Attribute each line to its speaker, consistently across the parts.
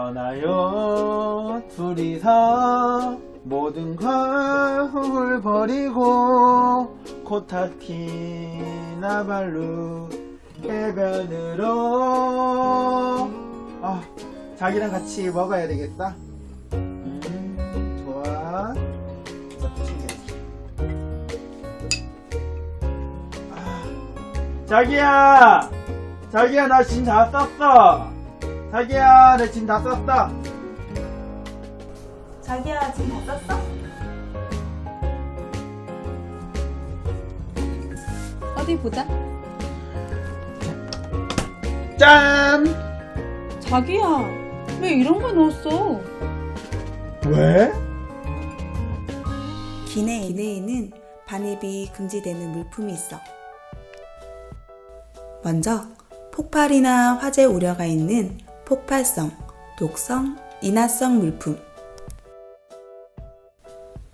Speaker 1: 떠나요. 둘이서 모든 걸 버리고 코타키나발루 해변으로. 아 자기랑 같이 먹어야 되겠다. 음, 좋아. 아, 자기야! 자기야 나짐다 썼어 자기야 내 짐다 썼어
Speaker 2: 자기야 지금 다 썼어?
Speaker 3: 어디 보자.
Speaker 1: 짠
Speaker 3: 자기야, 왜 이런 거 넣었어?
Speaker 1: 왜?
Speaker 2: 기내 기내에는 반입이 금지되는 물품이 있어. 먼저 폭발이나 화재 우려가 있는 폭발성, 독성, 인화성 물품.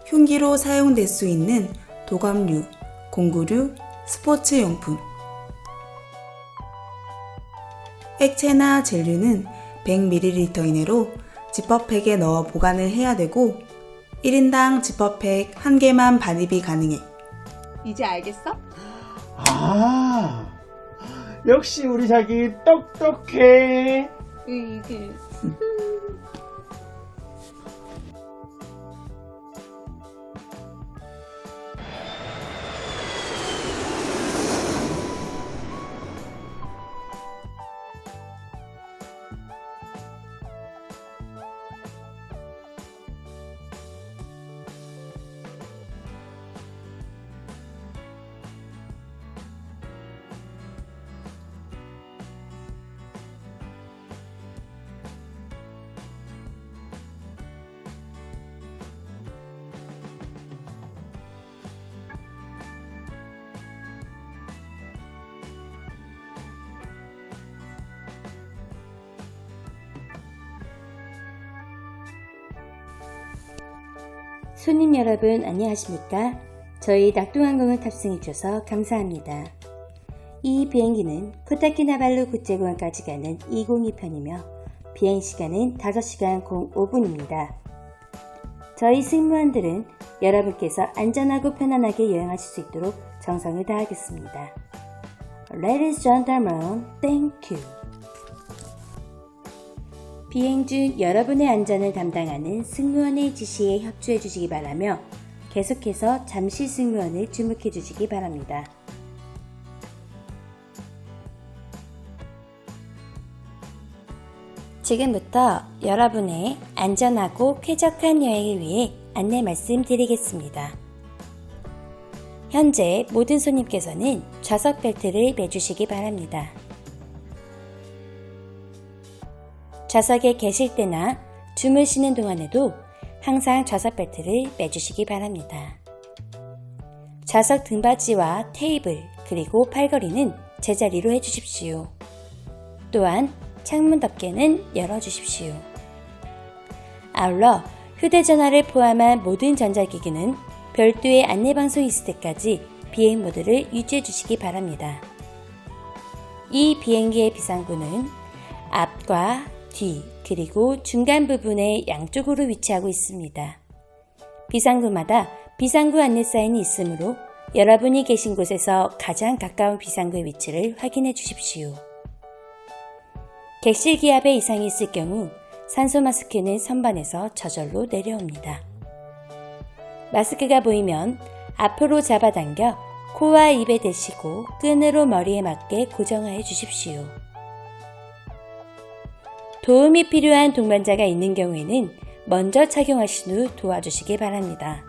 Speaker 2: 흉기로 사용될 수 있는 도검류, 공구류, 스포츠용품. 액체나 젤류는 100ml 이내로 지퍼팩에 넣어 보관을 해야 되고 1인당 지퍼팩 1개만 반입이 가능해.
Speaker 3: 이제 알겠어?
Speaker 1: 아 역시 우리 자기 똑똑해
Speaker 3: 이게
Speaker 4: 손님 여러분 안녕하십니까? 저희 낙동항공을 탑승해 주셔서 감사합니다. 이 비행기는 코타키나발루 국제공항까지 가는 202편이며 비행 시간은 5시간 05분입니다. 저희 승무원들은 여러분께서 안전하고 편안하게 여행하실 수 있도록 정성을 다하겠습니다. Ladies and gentlemen, thank you. 비행 중 여러분의 안전을 담당하는 승무원의 지시에 협조해 주시기 바라며 계속해서 잠시 승무원을 주목해 주시기 바랍니다. 지금부터 여러분의 안전하고 쾌적한 여행을 위해 안내 말씀드리겠습니다. 현재 모든 손님께서는 좌석 벨트를 매주시기 바랍니다. 좌석에 계실 때나 주무시는 동안에도 항상 좌석 벨트를 매주시기 바랍니다. 좌석 등받이와 테이블 그리고 팔걸이는 제자리로 해주십시오. 또한 창문 덮개는 열어주십시오. 아울러 휴대전화를 포함한 모든 전자기기는 별도의 안내방송이 있을 때까지 비행 모드를 유지해 주시기 바랍니다. 이 비행기의 비상구는 앞과 뒤 그리고 중간 부분에 양쪽으로 위치하고 있습니다. 비상구마다 비상구 안내 사인이 있으므로 여러분이 계신 곳에서 가장 가까운 비상구의 위치를 확인해 주십시오. 객실 기압에 이상이 있을 경우 산소 마스크는 선반에서 저절로 내려옵니다. 마스크가 보이면 앞으로 잡아당겨 코와 입에 대시고 끈으로 머리에 맞게 고정하여 주십시오. 도움이 필요한 동반자가 있는 경우에는 먼저 착용하신 후 도와주시기 바랍니다.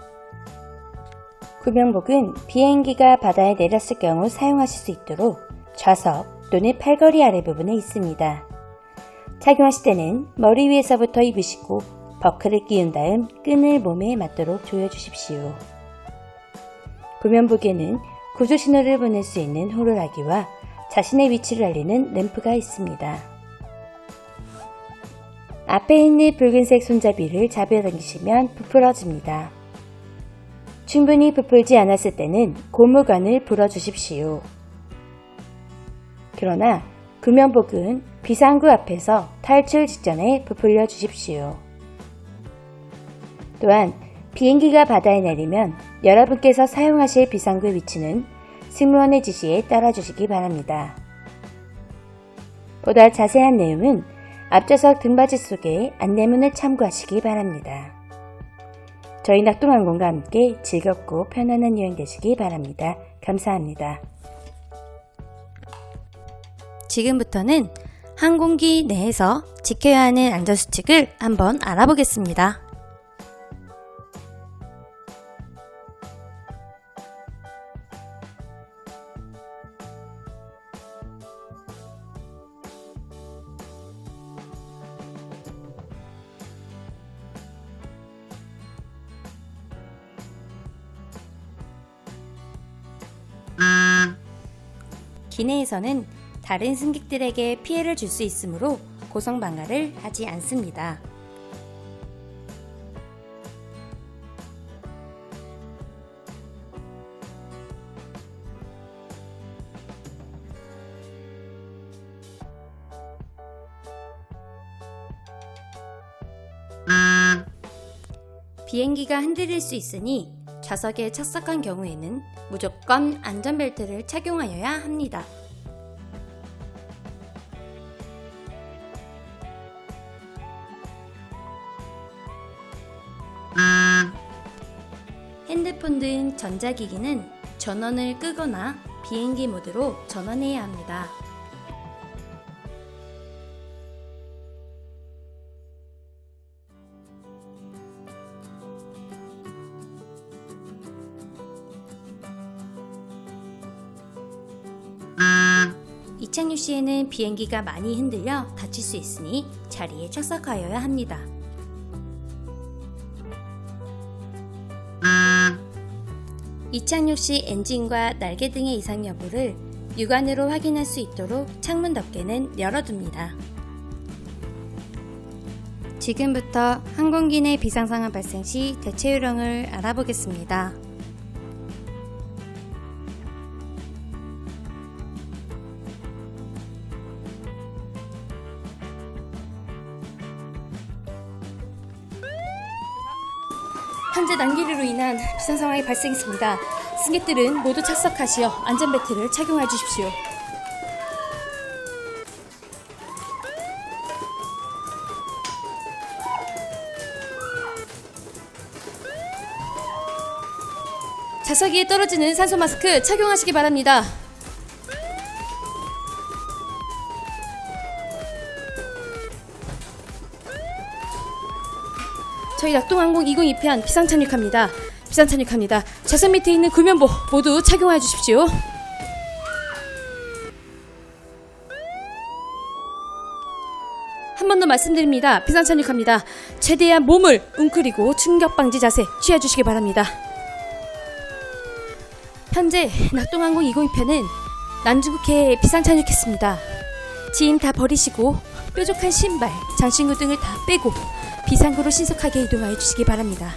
Speaker 4: 구명복은 비행기가 바다에 내렸을 경우 사용하실 수 있도록 좌석 또는 팔걸이 아래 부분에 있습니다. 착용하실 때는 머리 위에서부터 입으시고 버클을 끼운 다음 끈을 몸에 맞도록 조여주십시오. 구면복에는 구조 신호를 보낼 수 있는 호루라기와 자신의 위치를 알리는 램프가 있습니다. 앞에 있는 붉은색 손잡이를 잡아당기시면 부풀어집니다. 충분히 부풀지 않았을 때는 고무관을 불어주십시오. 그러나 구명복은 비상구 앞에서 탈출 직전에 부풀려 주십시오. 또한 비행기가 바다에 내리면 여러분께서 사용하실 비상구의 위치는 승무원의 지시에 따라 주시기 바랍니다. 보다 자세한 내용은 앞좌석 등받이 속에 안내문을 참고하시기 바랍니다. 저희 낙동항공과 함께 즐겁고 편안한 여행 되시기 바랍니다. 감사합니다. 지금부터는 항공기 내에서 지켜야 하는 안전수칙을 한번 알아보겠습니다. 기내에서는 다른 승객들에게 피해를 줄 수 있으므로 고성 방가를 하지 않습니다. 비행기가 흔들릴 수 있으니 좌석에 착석한 경우에는 무조건 안전벨트를 착용하여야 합니다. 핸드폰 등 전자기기는 전원을 끄거나 비행기 모드로 전원해야 합니다. 착륙 시에는 비행기가 많이 흔들려 다칠 수 있으니 자리에 착석하여야 합니다. 이착륙 시 엔진과 날개 등의 이상 여부를 육안으로 확인할 수 있도록 창문 덮개는 열어둡니다. 지금부터 항공기 내 비상 상황 발생 시 대체 요령을 알아보겠습니다. 현재 난기류로 인한 비상 상황이 발생했습니다. 승객들은 모두 착석하시어 안전벨트를 착용해 주십시오. 좌석 위에 떨어지는 산소 마스크 착용하시기 바랍니다. 저희 낙동항공 2002편 비상 착륙합니다. 비상 착륙합니다. 좌석 밑에 있는 구면보 모두 착용해 주십시오. 한 번 더 말씀드립니다. 비상 착륙합니다. 최대한 몸을 웅크리고 충격 방지 자세 취해 주시기 바랍니다. 현재 낙동항공 2002편은 난중국해에 비상 착륙했습니다. 짐 다 버리시고 뾰족한 신발, 장신구 등을 다 빼고 비상구로 신속하게 이동하여 주시기 바랍니다.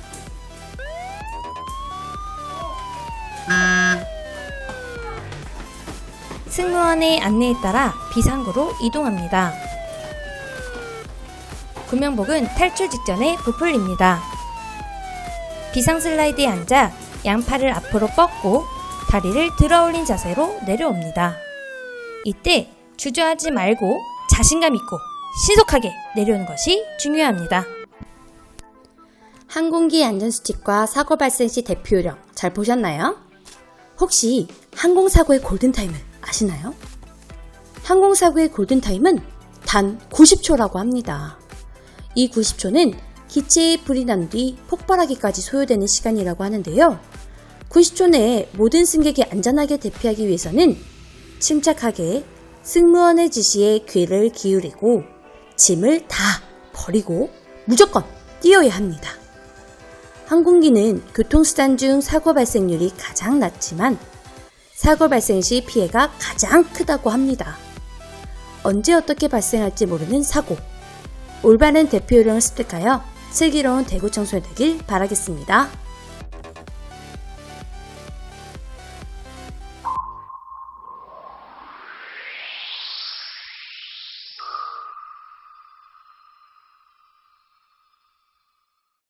Speaker 4: 승무원의 안내에 따라 비상구로 이동합니다. 구명복은 탈출 직전에 부풀립니다. 비상 슬라이드에 앉아 양팔을 앞으로 뻗고 다리를 들어 올린 자세로 내려옵니다. 이때 주저하지 말고 자신감 있고 신속하게 내려오는 것이 중요합니다. 항공기 안전수칙과 사고 발생 시 대피 요령 잘 보셨나요? 혹시 항공사고의 골든타임을 아시나요? 항공사고의 골든타임은 단 90초라고 합니다. 이 90초는 기체에 불이 난 뒤 폭발하기까지 소요되는 시간이라고 하는데요. 90초 내에 모든 승객이 안전하게 대피하기 위해서는 침착하게 승무원의 지시에 귀를 기울이고 짐을 다 버리고 무조건 뛰어야 합니다. 항공기는 교통수단 중 사고 발생률이 가장 낮지만 사고 발생 시 피해가 가장 크다고 합니다. 언제 어떻게 발생할지 모르는 사고. 올바른 대피 요령을 습득하여 슬기로운 대구 청소년 되길 바라겠습니다.